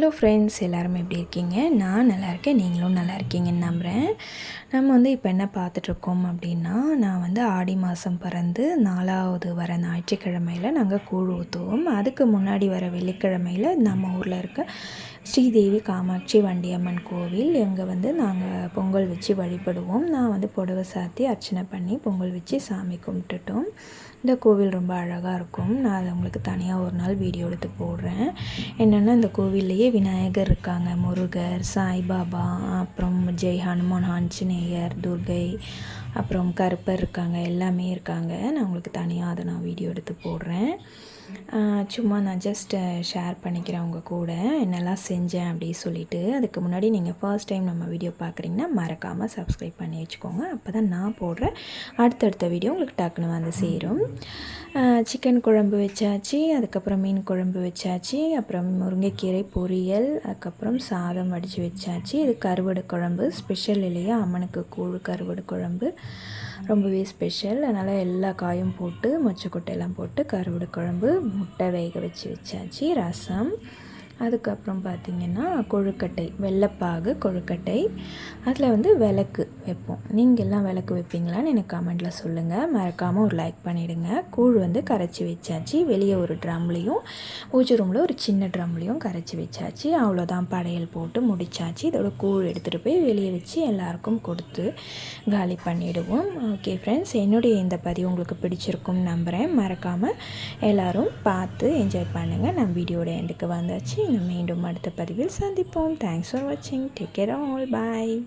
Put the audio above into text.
Hello friends எல்லாரும் எப்படி இருக்கீங்க? நான் நல்லா இருக்கேன் நீங்களும் நல்லா இருக்கீங்கன்னு நம்புகிறேன் நம்ம வந்து இப்போ என்ன பார்த்துட்ருக்கோம் அப்படின்னா நான் வந்து ஆடி மாதம் பிறந்து நாலாவது வர ஞாயிற்றுக்கிழமையில் நாங்கள் கூழ் ஊற்றுவோம் அதுக்கு முன்னாடி வர வெள்ளிக்கிழமையில் நம்ம ஊரில் இருக்க ஸ்ரீதேவி காமாட்சி வண்டியம்மன் கோவில் இங்கே வந்து நாங்கள் பொங்கல் வச்சு வழிபடுவோம். நான் வந்து புடவை சாத்தி அர்ச்சனை பண்ணி பொங்கல் வச்சு சாமி கும்பிட்டுட்டோம். இந்த கோவில் ரொம்ப அழகாக இருக்கும். நான் அதை உங்களுக்கு தனியாக ஒரு நாள் வீடியோ எடுத்து போடுறேன். என்னென்னா இந்த கோவில்லையே விநாயகர் இருக்காங்க. முருகர் சாய்பாபா அப்புறம் ஜெய் ஹனுமான் ஆஞ்சநேயர் துர்கை அப்புறம் கருப்பர் இருக்காங்க. எல்லாமே இருக்காங்க. நான் உங்களுக்கு தனியாக அதை நான் வீடியோ எடுத்து போடுறேன். சும்மா நான் ஜஸ்ட் ஷேர் பண்ணிக்கிறேன் உங்கள் கூட. என்னெல்லாம் செஞ்சேன் அப்படின்னு சொல்லிவிட்டு அதுக்கு முன்னாடி நீங்கள் ஃபர்ஸ்ட் டைம் நம்ம வீடியோ பார்க்குறீங்கன்னா மறக்காமல் சப்ஸ்கிரைப் பண்ணி வச்சுக்கோங்க. அப்போ தான் நான் போடுற அடுத்தடுத்த வீடியோ உங்களுக்கு டக்குன்னு வந்து சேரும். சிக்கன் குழம்பு வச்சாச்சு அதுக்கப்புறம் மீன் குழம்பு வச்சாச்சு அப்புறம் முருங்கைக்கீரை பொரியல் அதுக்கப்புறம் சாதம் வடித்து வச்சாச்சு. இது கருவடு குழம்பு ஸ்பெஷல் இல்லையா? அம்மனுக்கு கூழ் கருவடு குழம்பு. ரொம்பவே ஸ்பெஷல் அதனால் எல்லா காயும் போட்டு மொச்சக்கொட்டையெல்லாம் போட்டு கருவடு குழம்பு முட்டை வேக வச்சு வச்சாச்சு ரசம். அதுக்கப்புறம் பார்த்திங்கன்னா கொழுக்கட்டை வெள்ளைப்பாகு கொழுக்கட்டை. அதில் வந்து விளக்கு வைப்போம். நீங்கள்லாம் விளக்கு வைப்பீங்களான்னு எனக்கு கமெண்ட்டில் சொல்லுங்கள் மறக்காமல் ஒரு லைக் பண்ணிவிடுங்க கூழ் வந்து கரைச்சி வச்சாச்சு. வெளியே ஒரு ட்ரம்லேயும் பூஜை ரூமில் ஒரு சின்ன ட்ரம்லேயும் கரைச்சி வச்சாச்சு. அவ்வளோதான் படையல் போட்டு முடிச்சாச்சு. இதோட கூழ் எடுத்துகிட்டு போய் வெளியே வச்சு எல்லாருக்கும் கொடுத்து காலி பண்ணிவிடுவோம் ஓகே ஃப்ரெண்ட்ஸ் என்னுடைய இந்த பதிவு உங்களுக்கு பிடிச்சிருக்கும்னு நம்புகிறேன் மறக்காமல் எல்லோரும் பார்த்து என்ஜாய் பண்ணுங்கள் நான் வீடியோட எண்டுக்கு வந்தாச்சு. மீண்டும் அடுத்த பதிவில் சந்திப்போம். தேங்க்ஸ் ஃபார் வாட்சிங் டேக் கேர் ஆல் பாய்